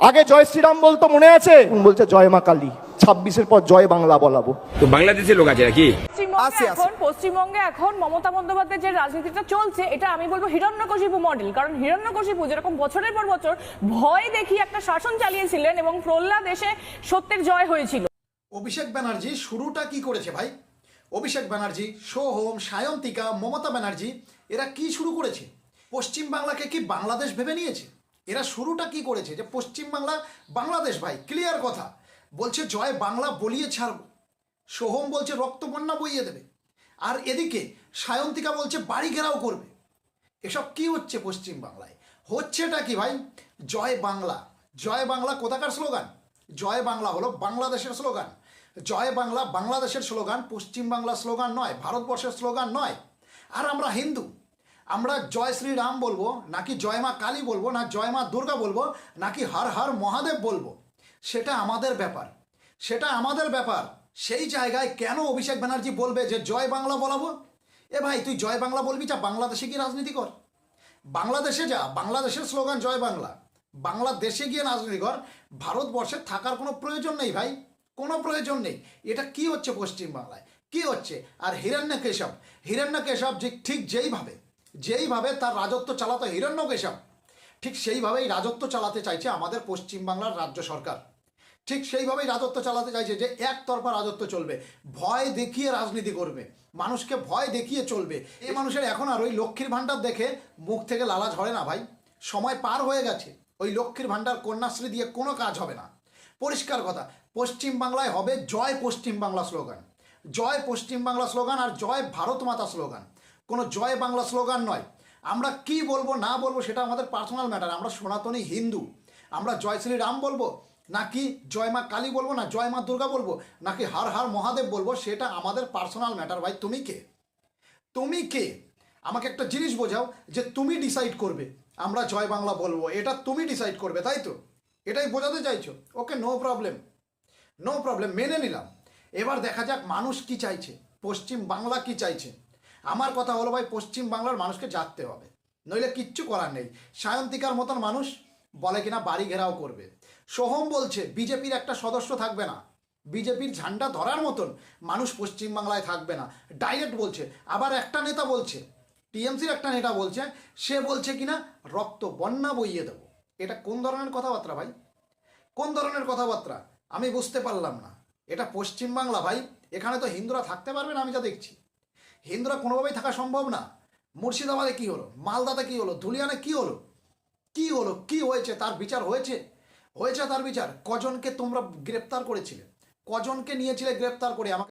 আগে জয় শ্রীরাম বলতো মনে আছে? বলছে জয় মা কালী? ছাব্বিশের পর জয় বাংলা বলাবো। তো বাংলাদেশের লোক আছে নাকি? পশ্চিমবঙ্গে আছে, আছে। এখন পশ্চিমবঙ্গে এখন মমতা বন্দ্যোপাধ্যায়ের যে রাজনীতিটা চলছে এটা আমি বলব হিরণ্যকশিপু মডেল। কারণ হিরণ্যকশিপু যেরকম বছরের পর বছর ভয় দেখিয়ে একটা শাসন চালিয়েছিলেন এবং প্রহ্লাদ এসে সত্যের জয় হয়েছিল। অভিষেক ব্যানার্জি শুরুটা কি করেছে ভাই? অভিষেক ব্যানার্জি সোহম সায়ন্তিকা মমতা ব্যানার্জি এরা কি শুরু করেছে? পশ্চিম বাংলাকে কি বাংলাদেশ ভেবে নিয়েছে? এরা শুরুটা কি করেছে? যে পশ্চিম বাংলা বাংলাদেশ ভাই ক্লিয়ার কথা। বলছে, জয় বাংলা বলিয়ে ছাড়ব। সোহম বলছে রক্ত বন্যা বইয়ে দেবে। আর এদিকে সায়ন্তিকা বলছে, বাড়ি ঘেরাও করবে। এসব কি হচ্ছে পশ্চিম বাংলায় হচ্ছেটা কি ভাই? জয় বাংলা। জয় বাংলা কোথাকার স্লোগান? জয় বাংলা হলো বাংলাদেশের স্লোগান। জয় বাংলা বাংলাদেশের স্লোগান পশ্চিম বাংলা স্লোগান নয়, ভারতবর্ষের স্লোগান নয়। আর আমরা হিন্দু আমরা জয় শ্রী রাম বলব, নাকি জয় মা কালী বলব, না জয় মা দুর্গা বলব, নাকি হর হর মহাদেব বলব, সেটা আমাদের ব্যাপার। সেটা আমাদের ব্যাপার। সেই জায়গায় কেন অভিষেক ব্যানার্জি বলবে যে জয় বাংলা বলাবো? এ ভাই, তুই জয় বাংলা বলবি যা বাংলাদেশে গিয়ে রাজনীতি কর। বাংলাদেশে যা, বাংলাদেশের স্লোগান জয় বাংলা। বাংলাদেশে গিয়ে রাজনীতি কর। ভারতবর্ষে থাকার কোনো প্রয়োজন নেই ভাই। কোনো প্রয়োজন নেই। এটা কি হচ্ছে পশ্চিম বাংলায় কি হচ্ছে? আর হিরণ্য কেশব হিরণ্য কেশব যে ঠিক যেইভাবে যেইভাবে তার রাজত্ব চালাতো হিরণ্য কেশব ঠিক সেইভাবেই রাজত্ব চালাতে চাইছে আমাদের পশ্চিমবাংলার রাজ্য সরকার। ঠিক সেইভাবেই রাজত্ব চালাতে চাইছে যে একতরফা রাজত্ব চলবে, ভয় দেখিয়ে রাজনীতি করবে, মানুষকে ভয় দেখিয়ে চলবে। এই মানুষের এখন আর ওই লক্ষ্মীর ভাণ্ডার দেখে মুখ থেকে লালা ঝরে না ভাই। সময় পার হয়ে গেছে, ওই লক্ষ্মীর ভাণ্ডার কন্যাশ্রী দিয়ে কোনো কাজ হবে না। পরিষ্কার কথা পশ্চিম বাংলায় হবে জয় পশ্চিম বাংলা স্লোগান। জয় পশ্চিম বাংলা স্লোগান আর জয় ভারত মাতা স্লোগান। কোনো জয় বাংলা স্লোগান নয়। আমরা কি বলব, না বলব সেটা আমাদের পার্সোনাল ম্যাটার আমরা সনাতনী হিন্দু। আমরা জয় শ্রী রাম বলব, নাকি জয় মা কালী বলব, না জয় মা দুর্গা বলব, নাকি হার হার মহাদেব বলব, সেটা আমাদের পার্সোনাল ম্যাটার ভাই, তুমি কে? তুমি কে? আমাকে একটা জিনিস বোঝাও যে তুমি ডিসাইড করবে। আমরা জয় বাংলা বলব, এটা তুমি ডিসাইড করবে, তাই তো? এটাই বোঝাতে চাইছো? Okay no problem no problem মেনে নিলাম। এবার দেখা যাক মানুষ কি চাইছে, পশ্চিম বাংলা কি চাইছে। আমার কথা হলো ভাই, পশ্চিম বাংলার মানুষকে জাগতে হবে। নইলে কিচ্ছু করার নেই। সায়ন্তিকার মতন মানুষ বলে কিনা বাড়ি ঘেরাও করবে। সোহম বলছে, বিজেপির একটা সদস্য থাকবে না। বিজেপির ঝান্ডা ধরার মতন মানুষ পশ্চিম বাংলায় থাকবে না। ডাইরেক্ট বলছে, আবার একটা নেতা বলছে, টিএমসির একটা নেতা বলছে, সে বলছে কিনা, রক্ত বন্যা বইয়ে দেবো। এটা কোন ধরনের কথাবার্তা ভাই? কোন ধরনের কথাবার্তা? আমি বুঝতে পারলাম না। এটা পশ্চিম বাংলা ভাই, এখানে তো হিন্দুরা থাকতে পারবে না, আমি যা দেখছি। হিন্দুরা কোনোভাবেই থাকা সম্ভব না। মুর্শিদাবাদে কি হলো? মালদাতে কি হলো? ধুলিয়ানে কি হলো? কি হলো? কি হয়েছে? তার বিচার হয়েছে? হয়েছে তার বিচার। কজনকে তোমরা গ্রেপ্তার করেছিলে? কজনকে নিয়েছিলে গ্রেপ্তার করে? আমাকে